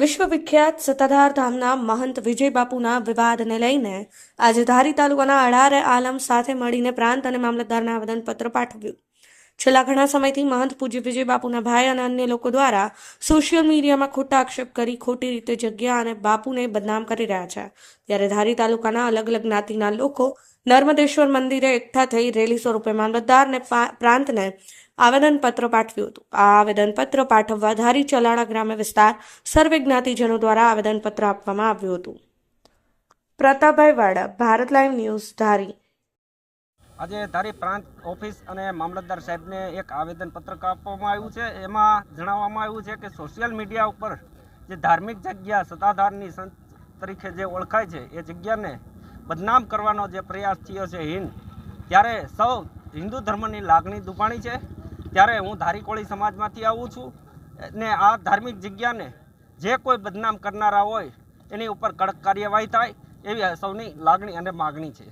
વિશ્વવિખ્યાત સત્તાધાર ધામના મહંત વિજય બાપુના વિવાદને લઈને આજે ધારી તાલુકાના અઢારે આલમ સાથે મળીને પ્રાંત અને મામલતદારને આવેદનપત્ર પાઠવ્યું. છેલ્લા ઘણા સમયથી મહંત પૂજ્ય વિજય બાપુના ભાઈ અને અન્ય લોકો દ્વારા સોશિયલ મીડિયામાં ખોટા આક્ષેપ કરી ખોટી રીતે જગ્યા અને બાપુને બદનામ કરી રહ્યા છે. ત્યારે ધારી તાલુકાના અલગ અલગ જ્ઞાતિના લોકો નર્મદેશ્વર મંદિરે એકઠા થઈ રેલી સ્વરૂપે મામલતદારને પ્રાંતને આવેદનપત્ર પાઠવ્યું હતું. આ આવેદનપત્ર પાઠવવા ધારી ચલાણા ગ્રામ્ય વિસ્તાર સર્વે જ્ઞાતિજનો દ્વારા આવેદનપત્ર આપવામાં આવ્યું હતું. પ્રતાપભાઈ વાડા, ભારત લાઈવ ન્યૂઝ, ધારી. આજે ધારી પ્રાંત ઓફિસ અને મામલતદાર સાહેબને એક આવેદનપત્રક આપવામાં આવ્યું છે. એમાં જણાવવામાં આવ્યું છે કે સોશિયલ મીડિયા ઉપર જે ધાર્મિક જગ્યા સત્તાધારની સંત તરીકે જે ઓળખાય છે, એ જગ્યાને બદનામ કરવાનો જે પ્રયાસ થયો છે હિન્દ, ત્યારે સૌ હિન્દુ ધર્મની લાગણી દુભાણી છે. ત્યારે હું ધારી કોળી સમાજમાંથી આવું છું ને આ ધાર્મિક જગ્યાને જે કોઈ બદનામ કરનારા હોય, એની ઉપર કડક કાર્યવાહી થાય, એવી સૌની લાગણી અને માગણી છે.